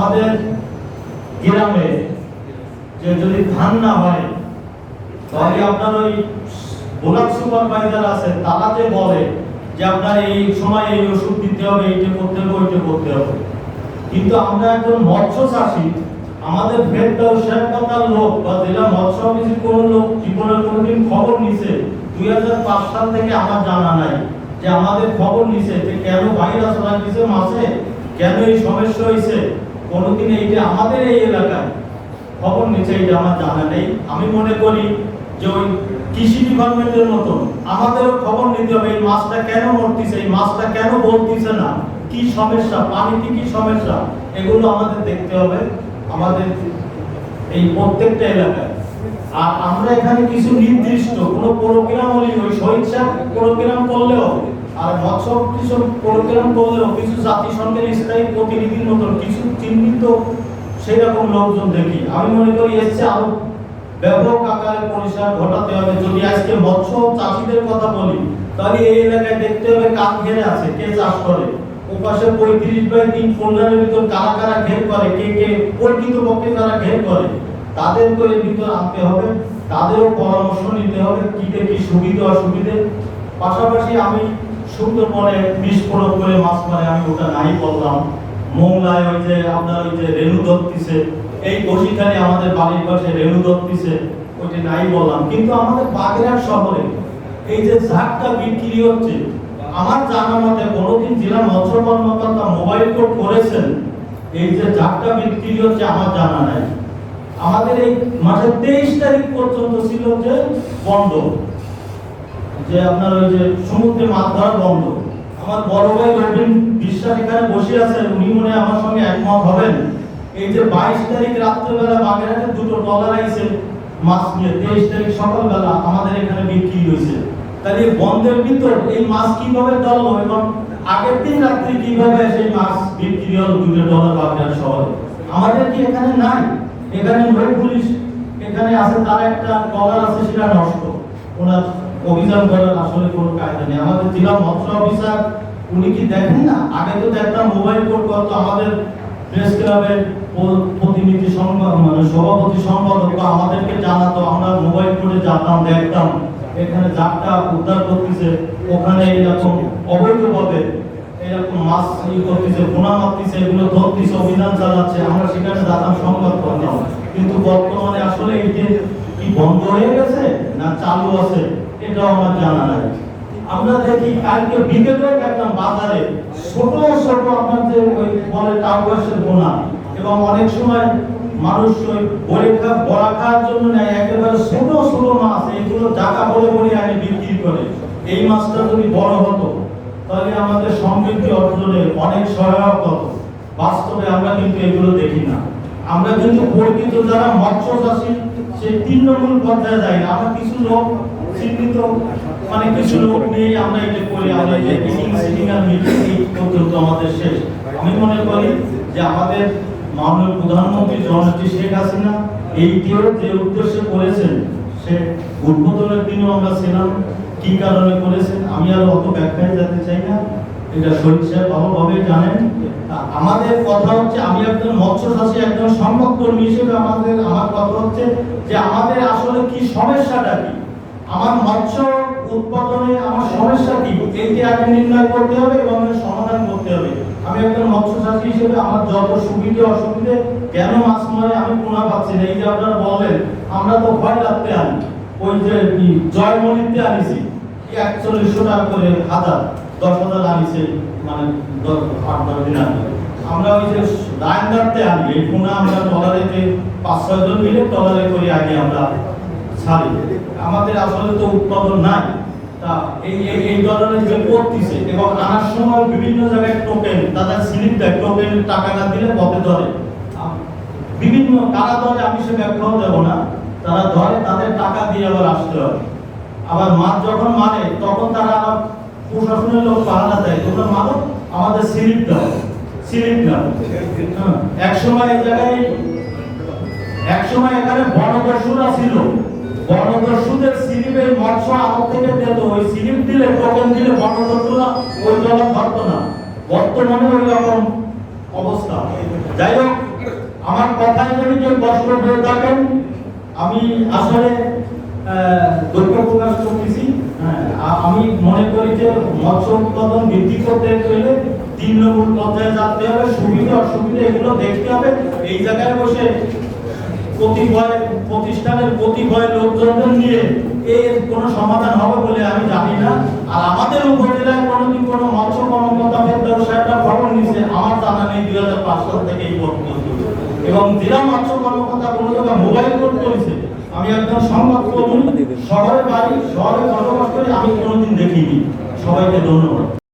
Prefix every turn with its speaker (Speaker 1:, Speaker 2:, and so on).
Speaker 1: আমাদের গ্রামে যে যদি ধান না হয় তাহলে আপনার ওই ব্লক সুপারভাইজার আছে তারা যে বলে যে আপনার এই সময় এই ওষুধ দিতে হবে, এইটা করতে হবে, ওইটা করতে হবে। কিন্তু আমরা একজন মৎস্য চাষী আমাদের ভেট ব্যবসায় লোক বা জেলা মৎস্য অফিসের কোনো লোক জীবনে কোনোদিন খবর নিছে, দুই হাজার পাঁচ সাল থেকে আমার জানা নাই যে আমাদের খবর নিছে যে কেন ভাইরাস লাগিয়েছে মাসে কেন এই সমস্যা হয়েছে কোনোদিন এইটা আমাদের এই এলাকায় খবর নিচ্ছে এটা আমার জানা নেই। আমি মনে করি যে ওই কৃষি ডিপার্টমেন্টের মতন আমাদেরও খবর নিতে হবে, এই মাছটা কেন মরতিছে, এই মাছটা কেন বলতিছে না? কি সমস্যা? পানিতে কি সমস্যা? এগুলো আমাদের দেখতে হবে, আমাদের এই প্রত্যেকটা এলাকায়। আর আমরা এখানে কিছু নির্দিষ্ট কোনো প্রোগ্রাম হলে ওই স্বেচ্ছা প্রোগ্রাম করলেও আর মৎস্য কিছু প্রোগ্রাম করলেও কিছু জাতিসংঘের স্থায়ী প্রতিনিধির মতন কিছু চিহ্নিত সেই রকম লোকজন দেখি। আমি মনে করি এসছে আরও ব্যাপক আকারে পরিসর ঘটাতে হবে। যদি আজকে মৎস্য চাষিদের কথা বলি, তাহলে এই এলাকায় দেখতে হবে কার ঘেরে আছে, কে চাষ করে। ওপাশে পঁয়ত্রিশ বাই তিন ফোল্ডারের ভিতর কারা কারা ঘের করে, কে কে পরিচিত পক্ষে যারা ঘের করে তাদেরকে এর ভিতর আনতে হবে। তাদেরও পরামর্শ নিতে হবে কি কি সুবিধা, অসুবিধে। পাশাপাশি আমি সুন্দরবনে বিষ প্রয়োগ করে মাছ মারে আমি ওটা নাই বললাম। মোংলায় ওই যে আপনার ওই যে রেণু দত্তিছে, এই বসিখানে আমাদের বাড়ির পাশে রেণু দত্তিছে ওইটা নাই বললাম। কিন্তু আমাদের বাগেরহাট শহরে এই যে ঝাঁকটা বিক্রি হচ্ছে, আমার জানা মতে কোনোদিন জেলা মৎস্য কর্মকর্তা মোবাইল কোড করেছেন, এই যে ঝাঁকটা বিক্রি হচ্ছে আমার জানা নাই। আমাদের এই মাসের তেইশ তারিখ পর্যন্ত ছিল যে বন্ধ। যে আপনার ওই যে সমুদ্রে মাছ ধরা বন্ধ। আমার বড় ভাই রবীন বিশ্বাস এখানে বসে আছেন, উনি মনে আমার সঙ্গে একমত হবেন। এই যে বাইশ তারিখ রাত্রেবেলা বাগেরহাটে দুটো ডলার আইছে, মাছ নিয়ে, তেইশ তারিখ সকালবেলা আমাদের এখানে বিক্রি হয়েছে। তাহলে বন্ধের ভিতর এই মাছ কীভাবে ধরলো এবং আগের দিন রাত্রি কীভাবে সেই মাছ বিক্রি হলো দুটো ডলার বাগেরহাট শহরে? আমাদের কি এখানে নাই? এখানে নৌ পুলিশ, এখানে আছে তার একটা ডলার আছে সেটা নষ্ট। ওনার অভিযান করার আসলে কোনো কায়দা নেই। আমাদের জেলা মৎস্য অফিসার, উনি কি দেখেন না? আগে তো দেখতাম মোবাইল কোড করতো আমাদের প্রেস ক্লাবের প্রতিনিধি সংবাদ মানে সভাপতি সম্পাদক আমাদেরকে জানাতো, আমরা মোবাইল কোডে যেতাম, দেখতাম। এখানে যাত্রা উদ্ধার করতেছে, ওখানে এরকম অবৈধভাবে এরকম মাছ ই করতেছে পোনা মারতেছে, এগুলো ধরতেছে, অভিযান চালাচ্ছে, আমরা সেখানে যেতাম সংবাদ করতাম। কিন্তু বর্তমানে আসলে এই যে কি বন্ধ হয়ে গেছে চালু আছে, এটাও আমার জানা নাই। আমরা দেখি কালকে বিকেলে দেখলাম বাজারে ছোট ছোট আপনার যে ওই বলে টাউগাসের বোনা। এবং অনেক সময় মানুষ ওই বড়ে খা বড়া খাওয়ার জন্য নেয়, একেবারে ছোট ছোট মাছ, এগুলো জাকা বলে বলে আগে বিক্রি করে। এই মাছটা যদি বড় হতো, তাহলে আমাদের সমৃদ্ধি অর্জনে অনেক সহায়ক হতো। বাস্তবে আমরা কিন্তু এগুলো দেখি না। আমরা কিন্তু প্রকৃত যারা মৎস্য চাষী সেই তৃণমূল পর্যায়ে যাই না। আমরা কিছু লোক চিহ্নিত মানে কিছু লোক নিয়ে আমরা এটা করি, আমরা এই যে মিটিং সিটিং আর মিটিং পর্যন্ত আমাদের শেষ। আমি মনে করি যে আমাদের মাননীয় প্রধানমন্ত্রী জননেত্রী শেখ হাসিনা এই এইটিও যে উদ্দেশ্যে করেছেন, সে উদ্বোধনের দিনও আমরা ছিলাম। কি কারণে করেছেন, আমি আর অত ব্যাখ্যায় যেতে চাই না। এটা সাহেব ভালোভাবে জানেন? আমাদের কথা হচ্ছে, আমি একজন মৎস্য একজন সংবাদ কর্মী হিসেবে আমাদের, আমার কথা হচ্ছে যে আমাদের আসলে কি সমস্যাটা কি? আমার মৎস্য উৎপাদনে আমার সমস্যা কি? এইটি আগে নির্ণয় করতে হবে এবং সমাধান করতে হবে। আমি একজন মৎস্য হিসেবে আমার যত সুবিধে অসুবিধে, কেন মাছ মারে আমি কোনা পাচ্ছি না? এই যে আপনারা বললেন, আমরা তো ভয় রাখতে আনি। ওই যে জয়মণিতে আনিছি। একচল্লিশশো টাকা করে হাজার। দশ হাজার মানে আট দশ দিন আগে আমরা ওই যে রায়নদারতে আনি, এই পোনা আমরা ডলারেতে পাঁচ, ছয় জন মিলে ডলারে করে আগে আমরা ছাড়ি। আমাদের আসলে তো উৎপাদন নাই। তা এই এই ধরনের যে করতেছে এবং আনার সময় বিভিন্ন জায়গায় টোকেন, তাদের স্লিপ দেয় টোকেন টাকা না দিলে পথে ধরে। বিভিন্ন কারা ধরে আমি সে ব্যাখ্যাও দেবো না। তারা ধরে, তাদের টাকা দিয়ে আবার আসতে হবে আবার মাছ যখন মানে তখন তারা আবার প্রশাসনের লোক পাহারা দেয়। তোমরা মানো? আমাদের স্লিপ দাও স্লিপ দাও এক সময় এই জায়গায় এক সময় এখানে বনদস্যুরা ছিল। বনদস্যুদের স্লিপের মৎস্য আমার থেকে দিত ওই স্লিপ দিলে, টোকেন দিলে বনদস্যুরা ওই জল ধরতো না। বর্তমানে ওই রকম অবস্থা। যাই হোক, আমার কথায় যদি কেউ কষ্ট পেয়ে থাকেন, আমি আসলে দুঃখ প্রকাশ করতেছি। আমি মনে করি যে মৎস্য উৎপাদন বৃদ্ধি করতে গেলে তিন নম্বর পর্যায়ে যাতে হবে, সুবিধা, অসুবিধা এগুলো দেখতে হবে। এই জায়গায় বসে কতিপয় প্রতিষ্ঠানের কতিপয় লোকজনদের নিয়ে এর কোনো সমাধান হবে বলে আমি জানি না। আর আমাদের উপজেলায় কোনোদিন কোনো মৎস্য কর্মকর্তা ব্যবসায়টা খবর নিছে আমার জানা নেই, দুই হাজার পাঁচ সাল থেকে এই পর্যন্ত এবং জেলা মৎস্য কর্মকর্তা কোনো জায়গায় মোবাইল কোড করেছে আমি একজন সংবাদ শহরে বাড়ি, শহরে বসবাস করি আমি কোনোদিন দেখিনি সবাইকে ধন্যবাদ।